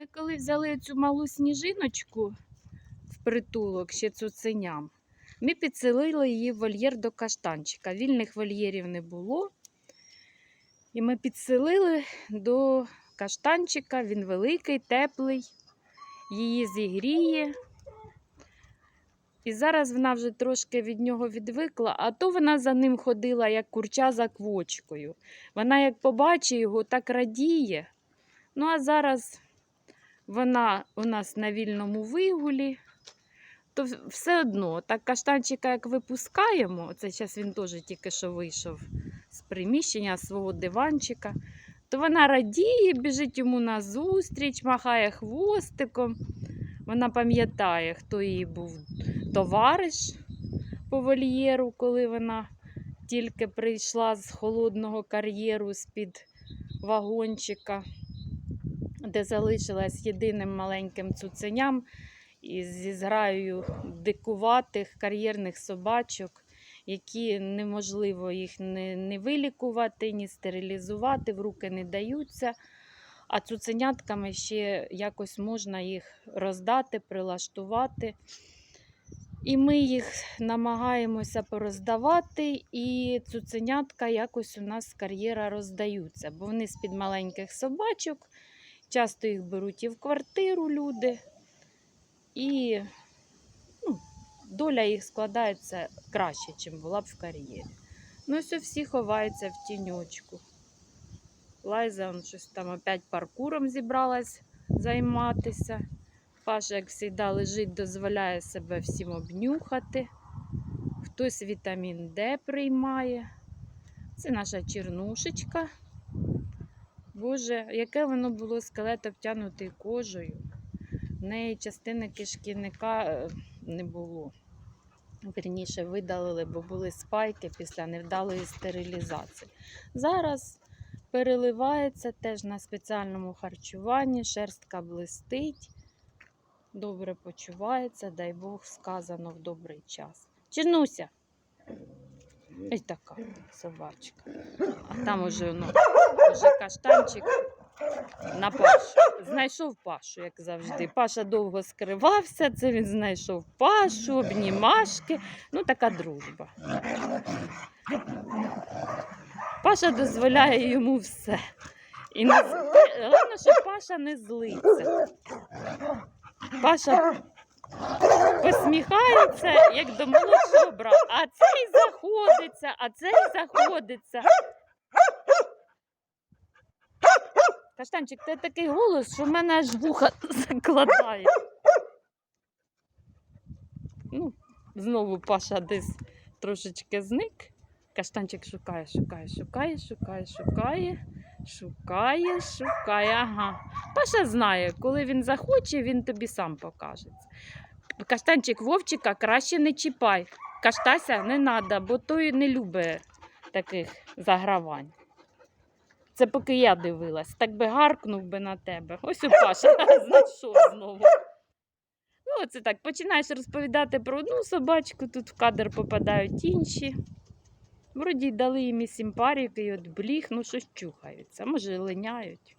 Ми коли взяли цю малу сніжиночку в притулок ще цуценям, ми підселили її в вольєр до каштанчика. Вільних вольєрів не було. І ми підселили до каштанчика. Він великий, теплий, її зігріє. І зараз вона вже трошки від нього відвикла, а то вона за ним ходила, як курча за квочкою. Вона як побачить його, так радіє. Ну, а зараз вона у нас на вільному вигулі, то все одно, так каштанчика, як випускаємо, це зараз він теж тільки що вийшов з приміщення свого диванчика, то вона радіє, біжить йому назустріч, махає хвостиком. Вона пам'ятає, хто її був товариш по вольєру, коли вона тільки прийшла з холодного кар'єру з-під вагончика де залишилась єдиним маленьким цуценям зі зграєю дикуватих кар'єрних собачок, які неможливо їх не, не вилікувати, ні стерилізувати, в руки не даються. А цуценятками ще якось можна їх роздати, прилаштувати. І ми їх намагаємося пороздавати, і цуценятка якось у нас кар'єра роздаються, бо вони з-під маленьких собачок. Часто їх беруть і в квартиру люди, і ну, доля їх складається краще, ніж була б в кар'єрі. Ну, ось всі ховаються в тіньочку. Лайза он щось там опять паркуром зібралась займатися. Паша, як завжди, лежить, дозволяє себе всім обнюхати. Хтось вітамін Д приймає. Це наша чернушечка. Боже, яке воно було скелет обтянутий кожею. В неї частини кишківника е, не було. Вірніше видалили, бо були спайки після невдалої стерилізації. Зараз переливається теж на спеціальному харчуванні, шерстка блистить, добре почувається, дай Бог, сказано в добрий час. Чернуся! Ось така собачка. А там уже, ну, уже каштанчик на Пашу. Знайшов Пашу, як завжди. Паша довго скривався, це він знайшов Пашу, обнімашки. Ну, така дружба. Паша дозволяє йому все. І не... Головне, що Паша не злиться. Паша посміхається, як до молодшого брата. А цей заходиться, а цей заходиться. Каштанчик, ти такий голос, що в мене аж вуха закладає. Ну, знову Паша десь трошечки зник. Каштанчик шукає, шукає, шукає, шукає, шукає, шукає, шукає. Ага. Паша знає, коли він захоче, він тобі сам покаже. Каштанчик Вовчика краще не чіпай. Каштася не треба, бо той не любить таких загравань. Це поки я дивилась, так би гаркнув би на тебе. Ось у Паша знайшов знову. Ну, оце так, починаєш розповідати про одну собачку, тут в кадр попадають інші. Вроді дали їм і симпаріки, і от бліх, ну щось чухаються, може линяють.